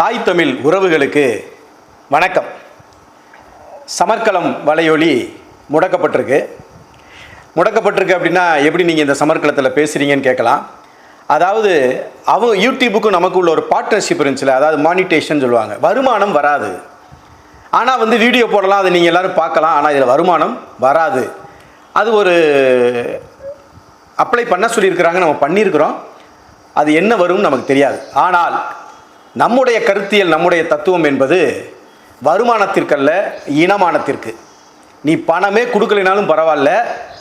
தாய் தமிழ் உறவுகளுக்கு வணக்கம். சமர்க்களம் வலையொலி முடக்கப்பட்டிருக்கு. முடக்கப்பட்டிருக்கு அப்படின்னா எப்படி நீங்கள் இந்த சமர்க்கலத்தில் பேசுகிறீங்கன்னு கேட்கலாம். அதாவது அவங்க யூடியூபுக்கும் நமக்கு உள்ள ஒரு பார்ட்னர்ஷிப் இருந்துச்சுல அதாவது மானிட்டேஷன் சொல்லுவாங்க. வருமானம் வராது. ஆனால் வந்து வீடியோ போடலாம் அதை நீங்கள் எல்லோரும் பார்க்கலாம். ஆனால் இதில் வருமானம் வராது. அது ஒரு அப்ளை பண்ண சொல்லியிருக்கிறாங்க நம்ம பண்ணியிருக்கிறோம். அது என்ன வரும்னு நமக்கு தெரியாது. ஆனால் நம்முடைய கருத்தியல் நம்முடைய தத்துவம் என்பது வருமானத்திற்கல்ல இனமானத்திற்கு. நீ பணமே கொடுக்கலினாலும் பரவாயில்ல.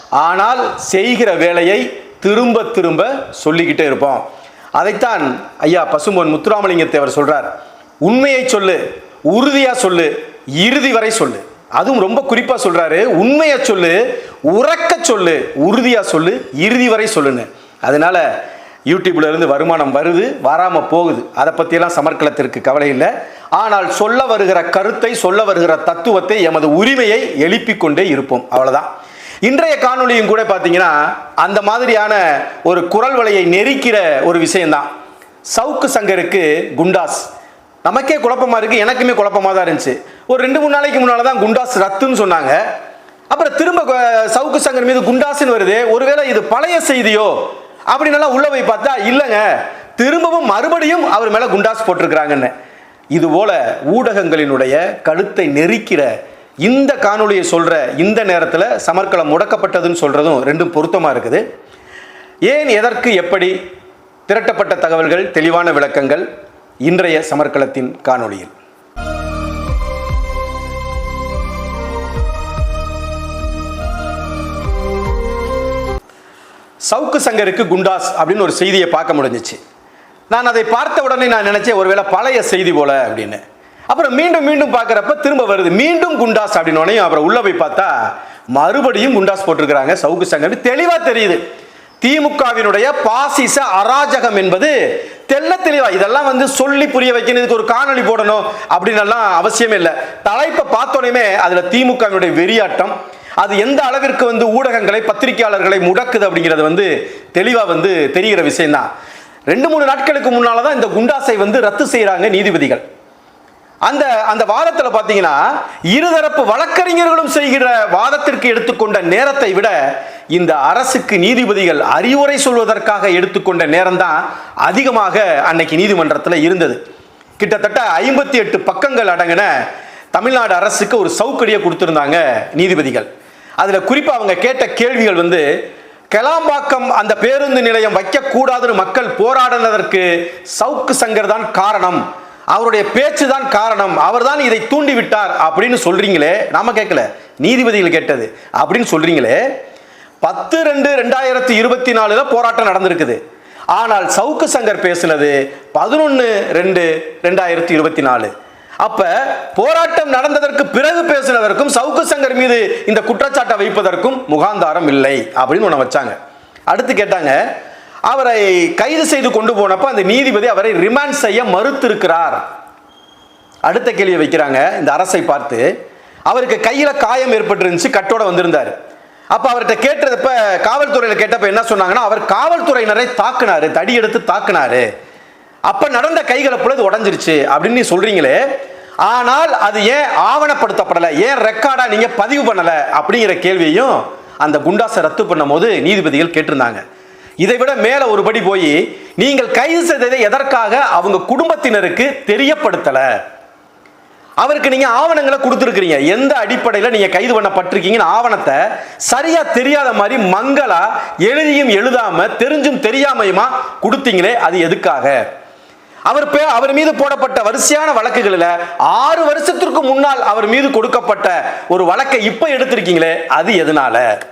ஆனால் செய்கிற வேலையை திரும்ப திரும்ப சொல்லிக்கிட்டே இருப்போம். அதைத்தான் ஐயா பசும்பொன் முத்துராமலிங்கத்தை அவர் சொல்கிறார் உண்மையை சொல்லு உறுதியாக சொல்லு இறுதி வரை சொல்லு. அதுவும் ரொம்ப குறிப்பாக சொல்கிறாரு உண்மையை சொல்லு உறக்க சொல்லு உறுதியாக சொல்லு இறுதி வரை சொல்லுன்னு. அதனால் யூடியூப்லேருந்து வருமானம் வருது வராமல் போகுது. அதை பற்றியெல்லாம் சமர்க்களத்திற்கு கவலை இல்லை. ஆனால் சொல்ல வருகிற கருத்தை சொல்ல வருகிற தத்துவத்தை எமது உரிமையை எழுப்பிக் கொண்டே இருப்போம். அவ்வளோதான் இன்றைய காணொளியும் கூட பார்த்தீங்கன்னா அந்த மாதிரியான ஒரு குரல் வலையை நெரிக்கிற ஒரு விஷயம்தான். சவுக்கு சங்கருக்கு குண்டாஸ். நமக்கே குழப்பமாக இருக்குது எனக்குமே குழப்பமாக தான் இருந்துச்சு. ஒரு ரெண்டு மூணு நாளைக்கு முன்னால் தான் குண்டாஸ் ரத்துன்னு சொன்னாங்க. அப்புறம் திரும்ப சவுக்கு சங்கர் மீது குண்டாஸ்னு வருது. ஒருவேளை இது பழைய செய்தியோ அப்படின்னு உள்ள போய் பார்த்தா இல்லைங்க. திரும்பவும் மறுபடியும் அவர் மேலே குண்டாஸ் போட்டிருக்கிறாங்கன்னு. இதுபோல ஊடகங்களினுடைய கழுத்தை நெரிக்கிற இந்த காணொளியை சொல்கிற இந்த நேரத்தில் சமர்க்களம் முடக்கப்பட்டதுன்னு சொல்கிறதும் ரெண்டும் பொருத்தமாக இருக்குது. ஏன் எதற்கு எப்படி திரட்டப்பட்ட தகவல்கள் தெளிவான விளக்கங்கள் இன்றைய சமர்க்களத்தின் காணொளியில்? சவுக்கு சங்கருக்கு குண்டாஸ் அப்படின்னு ஒரு செய்தியை பார்க்க முடிஞ்சிச்சு. நான் அதை பார்த்த உடனே நான் நினைச்சேன் ஒருவேளை பழைய செய்தி போல அப்படின்னு. அப்புறம் மீண்டும் மீண்டும் பார்க்குறப்ப திரும்ப வருது மீண்டும் குண்டாஸ் அப்படின்னு அப்புறம் உள்ள போய் பார்த்தா மறுபடியும் குண்டாஸ் போட்டிருக்கிறாங்க சவுக்கு சங்கர். தெளிவாக தெரியுது. திமுகவினுடைய பாசிச அராஜகம் என்பது தெல்ல தெளிவா இதெல்லாம் வந்து சொல்லி புரிய வைக்கணும் இதுக்கு ஒரு காணொளி போடணும் அப்படின்னு எல்லாம் அவசியமே இல்லை. தலைப்பை பார்த்தோன்னே அதுல திமுகவினுடைய வெறியாட்டம் அது எந்த அளவிற்கு வந்து ஊடகங்களை பத்திரிகையாளர்களை முடக்குது அப்படிங்கிறது வந்து தெளிவாக வந்து தெரிகிற விஷயம்தான். ரெண்டு மூணு நாட்களுக்கு முன்னால் தான் இந்த குண்டாசை வந்து ரத்து செய்கிறாங்க நீதிபதிகள். அந்த அந்த வாதத்தில் பார்த்தீங்கன்னா இருதரப்பு வழக்கறிஞர்களும் செய்கிற வாதத்திற்கு எடுத்துக்கொண்ட நேரத்தை விட இந்த அரசுக்கு நீதிபதிகள் அறிவுரை சொல்வதற்காக எடுத்துக்கொண்ட நேரம் தான் அதிகமாக அன்னைக்கு நீதிமன்றத்தில் இருந்தது. கிட்டத்தட்ட ஐம்பத்தி எட்டு பக்கங்கள் அடங்கின தமிழ்நாடு அரசுக்கு ஒரு சவுக்கடியை கொடுத்துருந்தாங்க நீதிபதிகள். அதில் குறிப்பாக அவங்க கேட்ட கேள்விகள் வந்து கெலாம்பாக்கம் அந்த பேருந்து நிலையம் வைக்கக்கூடாதுன்னு மக்கள் போராடினதற்கு சவுக்கு சங்கர் தான் காரணம். அவருடைய பேச்சு தான் காரணம். அவர் தான் இதை தூண்டி விட்டார் அப்படின்னு சொல்றீங்களே நாம கேட்கல நீதிபதிகள் கேட்டது. அப்படின்னு சொல்றீங்களே பத்து ரெண்டு ரெண்டாயிரத்தி இருபத்தி நாலுல போராட்டம் நடந்திருக்குது. ஆனால் சவுக்கு சங்கர் பேசினது பதினொன்று ரெண்டு ரெண்டாயிரத்தி இருபத்தி நாலு. அப்ப போராட்டம் நடந்ததற்கு பிறகு பேசினதற்கும் சவுக்கு சங்கர் மீது இந்த குற்றச்சாட்டை வைப்பதற்கும் முகாந்தாரம் இல்லை அப்படின்னு ஒன்று வச்சாங்க. அடுத்து கேட்டாங்க அவரை கைது செய்து கொண்டு போனப்ப அந்த நீதிபதி அவரை ரிமாண்ட் செய்ய மறுத்திருக்கிறார். அடுத்த கேள்வியை வைக்கிறாங்க இந்த அரசை பார்த்து. அவருக்கு கையில காயம் ஏற்பட்டிருந்துச்சு கட்டோட வந்திருந்தாரு. அப்ப அவர்கிட்ட கேட்டதப்ப காவல்துறையில கேட்டப்ப என்ன சொன்னாங்கன்னா அவர் காவல்துறையினரை தாக்குனாரு தடி எடுத்து தாக்குனாரு. அப்ப நடந்த கைகளை பொழுது உடஞ்சிருச்சு அப்படின்னு நீ சொல்றீங்களே. ஆனால் அது ஏன் ஆவணப்படுத்தப்படலை? ஏன் ரெக்கார்டா நீங்க பதிவு பண்ணல? அப்படிங்கிற கேள்வியையும் அந்த குண்டாசை ரத்து பண்ணும்போது நீதிபதிகள் கேட்டிருந்தாங்க. இதை விட மேல ஒரு படி போய் நீங்கள் கைது செய்ததை எதற்காக அவங்க குடும்பத்தினருக்கு தெரியப்படுத்தல? அவருக்கு நீங்க ஆவணங்களை கொடுத்துருக்கீங்க எந்த அடிப்படையில் நீங்க கைது பண்ணப்பட்டிருக்கீங்கன்னு ஆவணத்தை சரியா தெரியாத மாதிரி மங்களா எழுதியும் எழுதாம தெரிஞ்சும் தெரியாமையுமா கொடுத்தீங்களே? அது எதுக்காக? அவர் பே அவர் மீது போடப்பட்ட வரிசையான வழக்குகளில் ஆறு வருஷத்திற்கு முன்னால் அவர் மீது கொடுக்கப்பட்ட ஒரு வழக்கை இப்போ எடுத்திருக்கீங்களே அது எதனால?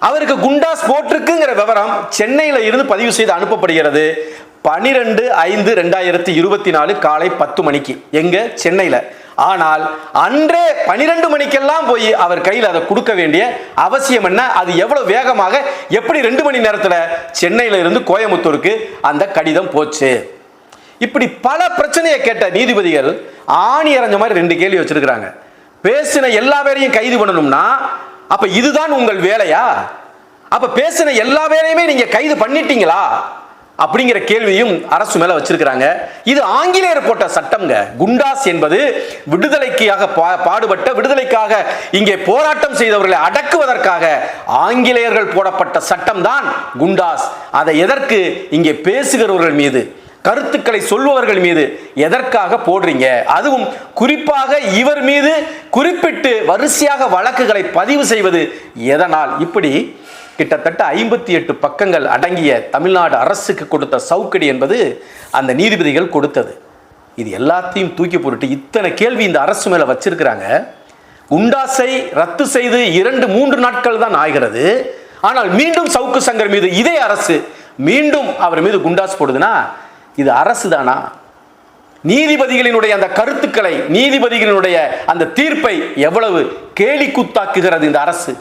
அவருக்கு குண்டாஸ் போட்டிருக்குங்கிற விவரம் சென்னையில் இருந்து பதிவு செய்து அனுப்பப்படுகிறது. பனிரெண்டு ஐந்து ரெண்டாயிரத்தி இருபத்தி நாலு காலை பத்து மணிக்கு. எங்க? சென்னையில். ஆனால் அன்றே பனிரெண்டு மணிக்கெல்லாம் போய் அவர் கையில் அதை கொடுக்க வேண்டிய அவசியம் என்ன? அது எவ்வளவு வேகமாக எப்படி ரெண்டு மணி நேரத்தில் சென்னையில இருந்து கோயம்புத்தூருக்கு அந்த கடிதம் போச்சு? இப்படி பல பிரச்சனையை கேட்ட நீதிபதிகள் ஆணி அரைஞ்ச மாதிரி ரெண்டு கேள்வி வச்சிருக்கிறாங்க. பேசின எல்லா பேரையும் கைது பண்ணணும்னா அப்ப இதுதான் உங்கள் வேலையா? அப்ப பேசின எல்லா வேலையுமே நீங்க கைது பண்ணிட்டீங்களா? அப்படிங்கிற கேள்வியும் அரசு மேல வச்சிருக்கிறாங்க. இது ஆங்கிலேயர் போட்ட சட்டம்ங்க. குண்டாஸ் என்பது விடுதலைக்காக பா- பாடுபட்ட விடுதலைக்காக இங்கே போராட்டம் செய்தவர்களை அடக்குவதற்காக ஆங்கிலேயர்கள் போடப்பட்ட சட்டம் தான் குண்டாஸ். அதை எதற்கு இங்கே பேசுகிறவர்கள் மீது? கருத்துக்களை சொல்பவர்கள் மீது எதற்காக போடுறீங்க? அதுவும் குறிப்பாக இவர் மீது குறிப்பிட்டு வரிசையாக வழக்குகளை பதிவு செய்வது எதனால்? இப்படி கிட்டத்தட்ட ஐம்பத்தி எட்டு பக்கங்கள் அடங்கிய தமிழ்நாடு அரசுக்கு கொடுத்த சவுக்கடி என்பது அந்த நீதிபதிகள் கொடுத்தது. இது எல்லாத்தையும் தூக்கி போட்டுட்டு இத்தனை கேள்வி இந்த அரசு மேலே வச்சிருக்கிறாங்க. குண்டாசை ரத்து செய்து இரண்டு மூன்று நாட்கள் தான் ஆகிறது. ஆனால் மீண்டும் சவுக்கு சங்கர் மீது இதே அரசு மீண்டும் அவர் மீது குண்டாஸ் போடுதுன்னா இது அரசு தானா நீதிபதிகளினுடைய அந்த கருத்துக்களை நீதிபதிகளினுடைய அந்த தீர்ப்பை எவ்வளவு கேலி குத்தாக்குகிறது இந்த அரசு?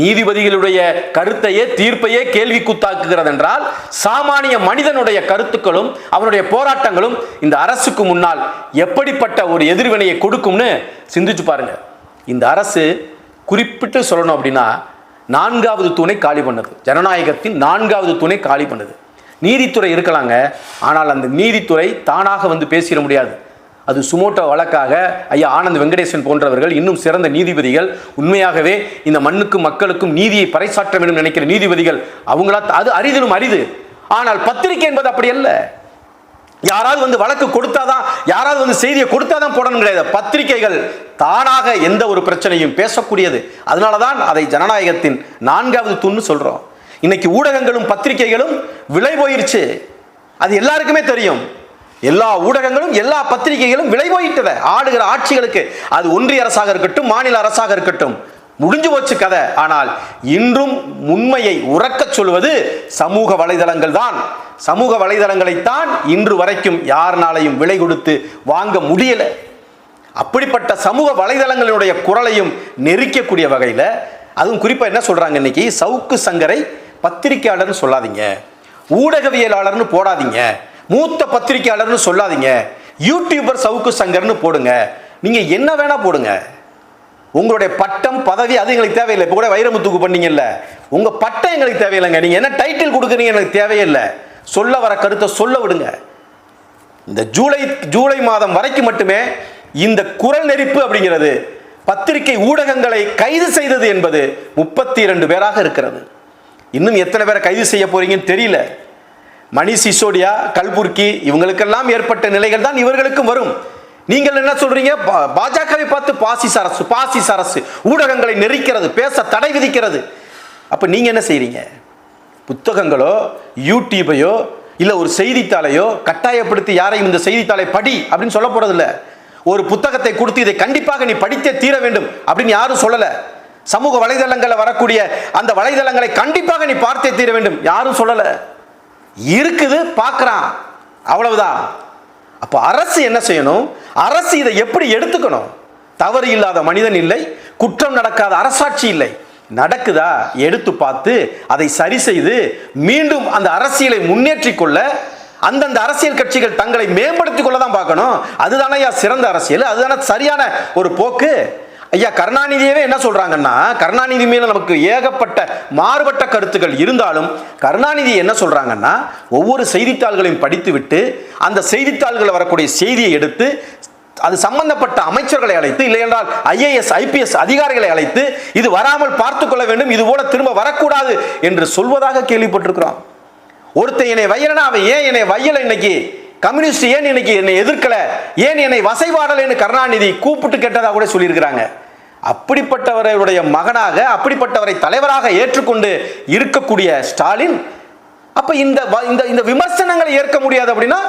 நீதிபதிகளுடைய கருத்தையே தீர்ப்பையே கேள்வி கூத்தாக்குகிறது என்றால் சாமானிய மனிதனுடைய கருத்துக்களும் அவனுடைய போராட்டங்களும் இந்த அரசுக்கு முன்னால் எப்படிப்பட்ட ஒரு எதிர்வினையை கொடுக்கும்னு சிந்திச்சு பாருங்க. இந்த அரசு குறிப்பிட்டு சொல்லணும் அப்படின்னா நான்காவது தூணை காலி பண்ணுது. ஜனநாயகத்தின் நான்காவது தூணை காலி பண்ணுது. நீதித்துறை இருக்கலாங்க. ஆனால் அந்த நீதித்துறை தானாக வந்து பேசிட முடியாது. அது சுமோட்டோ வழக்காக ஐயா ஆனந்த் வெங்கடேசன் போன்றவர்கள் இன்னும் சிறந்த நீதிபதிகள். உண்மையாகவே இந்த மண்ணுக்கும் மக்களுக்கும் நீதியை பறைசாற்ற வேண்டும் நினைக்கிற நீதிபதிகள். அவங்களா அது அரிதிலும் அரிது. ஆனால் பத்திரிகை என்பது அப்படி அல்ல. யாராவது வந்து வழக்கு கொடுத்தாதான் யாராவது வந்து செய்தியை கொடுத்தாதான் போடணும் கிடையாது. பத்திரிகைகள் தானாக எந்த ஒரு பிரச்சனையும் பேசக்கூடியது. அதனால தான் அதை ஜனநாயகத்தின் நான்காவது தூண்னு சொல்கிறோம் இன்னைக்கு ஊடகங்களும் பத்திரிகைகளும் விலை போயிருச்சு. அது எல்லாருக்குமே தெரியும். எல்லா ஊடகங்களும் எல்லா பத்திரிகைகளும் விலை போயிட்டத ஆளுகிற ஆட்சிகளுக்கு. அது ஒன்றிய அரசாக இருக்கட்டும் மாநில அரசாக இருக்கட்டும். முடிஞ்சு போச்சு கதை. ஆனால் இன்றும் உண்மையை உறக்கச் சொல்வது சமூக வலைதளங்கள் தான். சமூக வலைதளங்களைத்தான் இன்று வரைக்கும் யாருனாலையும் விலை கொடுத்து வாங்க முடியல. அப்படிப்பட்ட சமூக வலைதளங்களினுடைய குரலையும் நெரிக்கக்கூடிய வகையில் அதுவும் குறிப்பாக என்ன சொல்கிறாங்க இன்னைக்கு? சவுக்கு சங்கரை பத்திரிகையாளர்னு சொல்லாதீங்க. ஊடகவியலாளர்னு போடாதீங்க. மூத்த பத்திரிகையாளர்னு சொல்லாதீங்க. யூடியூபர் சவுக்கு சங்கர்னு போடுங்க. நீங்கள் என்ன வேணால் போடுங்க. உங்களுடைய பட்டம் பதவி அது எங்களுக்கு தேவையில்லை. இப்போ கூட வைரமுத்துக்கு பண்ணீங்கல்ல. உங்கள் பட்டம் எங்களுக்கு தேவையில்லைங்க. நீங்கள் என்ன டைட்டில் கொடுக்குறீங்க எனக்கு தேவையில்லை. சொல்ல வர கருத்தை சொல்ல விடுங்க. இந்த ஜூலை ஜூலை மாதம் வரைக்கும் மட்டுமே இந்த குரல் நெறிப்பு அப்படிங்கிறது பத்திரிகை ஊடகங்களை கைது செய்தது என்பது முப்பத்தி இரண்டு பேராக இருக்கிறது. இன்னும் எத்தனை பேரை கைது செய்ய போறீங்கன்னு தெரியல. மணி சிசோடியா கல்புர்கி இவங்களுக்கெல்லாம் ஏற்பட்ட நிலைகள் தான் இவர்களுக்கும் வரும். நீங்கள் என்ன சொல்றீங்க? பா- பாஜகவை பார்த்து பாசிஸ் அரசு பாசிஸ் அரசு ஊடகங்களை நெரிக்கிறது பேச தடை விதிக்கிறது. அப்ப நீங்க என்ன செய்றீங்க? புத்தகங்களோ யூடியூபையோ இல்ல ஒரு செய்தித்தாளையோ கட்டாயப்படுத்தி யாரையும் இந்த செய்தித்தாளை படி அப்படின்னு சொல்ல போறது ஒரு புத்தகத்தை கொடுத்து இதை கண்டிப்பாக நீ படித்தே தீர வேண்டும் அப்படின்னு யாரும் சொல்லலை. சமூக வலைதளங்களில் வரக்கூடிய அந்த வலைதளங்களை கண்டிப்பாக நீ பார்த்தே தீர வேண்டும். யாரும் சொல்லலை. இருக்குது பார்க்குறான். அவ்வளவுதான். அப்போ அரசு என்ன செய்யணும்? அரசு இதை எப்படி எடுத்துக்கணும்? தவறு இல்லாத மனிதன் இல்லை குற்றம் நடக்காத அரசாட்சி இல்லை. நடக்குதா? எடுத்து பார்த்து அதை சரி செய்து மீண்டும் அந்த அரசியலை முன்னேற்றி கொள்ள அந்தந்த அரசியல் கட்சிகள் தங்களை மேம்படுத்திக் கொள்ள தான் பார்க்கணும். அதுதானேயா சிறந்த அரசியல்? அதுதானே சரியான ஒரு போக்கு? ஐயா கருணாநிதியவே என்ன சொல்றாங்கன்னா கருணாநிதி மேல நமக்கு ஏகப்பட்ட மாறுபட்ட கருத்துக்கள் இருந்தாலும் கருணாநிதி என்ன சொல்றாங்கன்னா ஒவ்வொரு செய்தித்தாள்களையும் படித்துவிட்டு அந்த செய்தித்தாள்களில் வரக்கூடிய செய்தியை எடுத்து அது சம்பந்தப்பட்ட அமைச்சர்களை அழைத்து இல்லை என்றால் ஐஏஎஸ் ஐபிஎஸ் அதிகாரிகளை அழைத்து இது வராமல் பார்த்து கொள்ள வேண்டும் இது போல திரும்ப வரக்கூடாது என்று சொல்வதாக கேள்விப்பட்டிருக்கிறோம். ஒருத்தன் என்னை வையலனா அவன் ஏன் என்னை வையல இன்னைக்கு? கம்யூனிஸ்ட் ஏன் இன்னைக்கு என்னை எதிர்க்கல? ஏன் என்னை வசைவாடல் என்று கருணாநிதி கூப்பிட்டு கேட்டதாக கூட சொல்லியிருக்கிறாங்க. அப்படிப்பட்டவருடைய மகனாக அப்படிப்பட்டவரை தலைவராக ஏற்றுக்கொண்டு இருக்கக்கூடிய ஸ்டாலின் அப்ப இந்த வ- இந்த இந்த விமர்சனங்களை ஏற்க முடியாது அப்படின்னா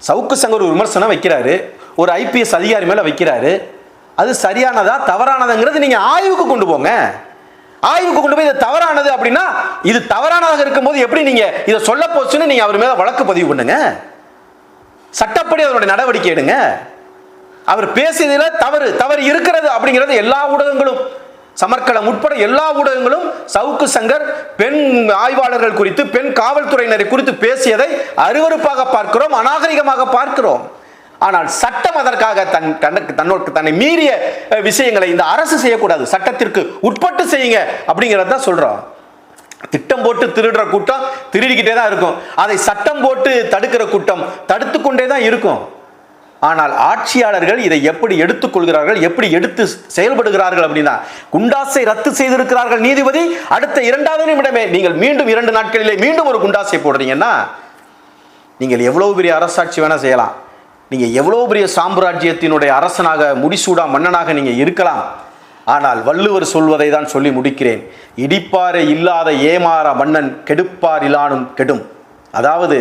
சவுக்கு சங்கர் ஒரு விமர்சனம் வைக்கிறாரு ஒரு ஐபிஎஸ் அதிகாரி மேல வைக்கிறாரு அது சரியானதா தவறானதுங்கிறது நீங்க ஆய்வுக்கு கொண்டு போங்க. ஆய்வுக்கு கொண்டு போய் இது தவறானது அப்படின்னா இது தவறானதாக இருக்கும்போது எப்படி நீங்க இதை சொல்ல போச்சுன்னு நீங்க அவர் மேல வழக்கு பதிவு பண்ணுங்க. சட்டப்படி அவருடைய நடவடிக்கை எடுங்க. அவர் பேசியதில் தவறு தவறு இருக்கிறது அப்படிங்கிறது எல்லா ஊடகங்களும். சமர்க்களம் உட்பட எல்லா ஊடகங்களும் சவுக்கு சங்கர் பெண் ஆய்வாளர்கள் குறித்து பெண் காவல்துறையினரை குறித்து பேசியதை அருவருப்பாக பார்க்கிறோம் அநாகரிகமாக பார்க்கிறோம். ஆனால் சட்டம் அதற்காக தன் தனக்கு தன்னோடு தன்னை மீறிய விஷயங்களை இந்த அரசு செய்யக்கூடாது. சட்டத்திற்கு உட்பட்டு செய்யுங்க அப்படிங்கிறத தான் சொல்கிறோம் திட்டம் போட்டு திருடுற கூட்டம் திருடிக்கிட்டே தான் இருக்கும். அதை சட்டம் போட்டு தடுக்கிற கூட்டம் தடுத்து கொண்டே தான் இருக்கும். ஆனால் ஆட்சியாளர்கள் இதை எப்படி எடுத்துக்கொள்கிறார்கள் எப்படி எடுத்து செயல்படுகிறார்கள் அப்படின்னா குண்டாசை ரத்து செய்திருக்கிறார்கள் நீதிபதி. அடுத்த இரண்டாவது நிமிடமே நீங்கள் மீண்டும் இரண்டு நாட்களிலே மீண்டும் ஒரு குண்டாசை போடுறீங்கன்னா நீங்கள் எவ்வளவு பெரிய அரசாட்சி வேணால் செய்யலாம். நீங்கள் எவ்வளோ பெரிய சாம்ராஜ்யத்தினுடைய அரசனாக முடிசூடா மன்னனாக நீங்கள் இருக்கலாம். ஆனால் வள்ளுவர் சொல்வதை தான் சொல்லி முடிக்கிறேன். இடிப்பாறை இல்லாத ஏமாற மன்னன் கெடுப்பார் இலானும் கெடும். அதாவது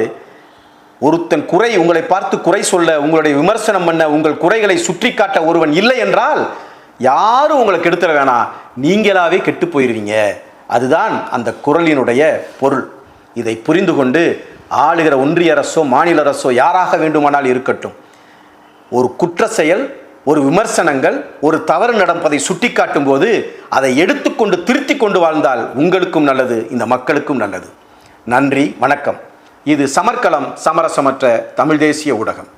ஒருத்தன் குறை உங்களை பார்த்து குறை சொல்ல உங்களுடைய விமர்சனம் பண்ண உங்கள் குறைகளை சுற்றி காட்ட ஒருவன் இல்லை என்றால் யாரும் உங்களை கெடுத்துட வேணாம் நீங்களாவே கெட்டு போயிருவீங்க. அதுதான் அந்த குரலினுடைய பொருள். இதை புரிந்து கொண்டு ஆளுகிற ஒன்றிய அரசோ மாநில அரசோ யாராக வேண்டுமானால் இருக்கட்டும். ஒரு குற்ற செயல் ஒரு விமர்சனங்கள் ஒரு தவறு நடப்பதை சுட்டிக்காட்டும் போது அதை எடுத்துக்கொண்டு திருத்தி கொண்டு வாழ்ந்தால் உங்களுக்கும் நல்லது இந்த மக்களுக்கும் நல்லது. நன்றி வணக்கம். இது சமர்க்களம் சமரசமற்ற தமிழ் தேசிய ஊடகம்.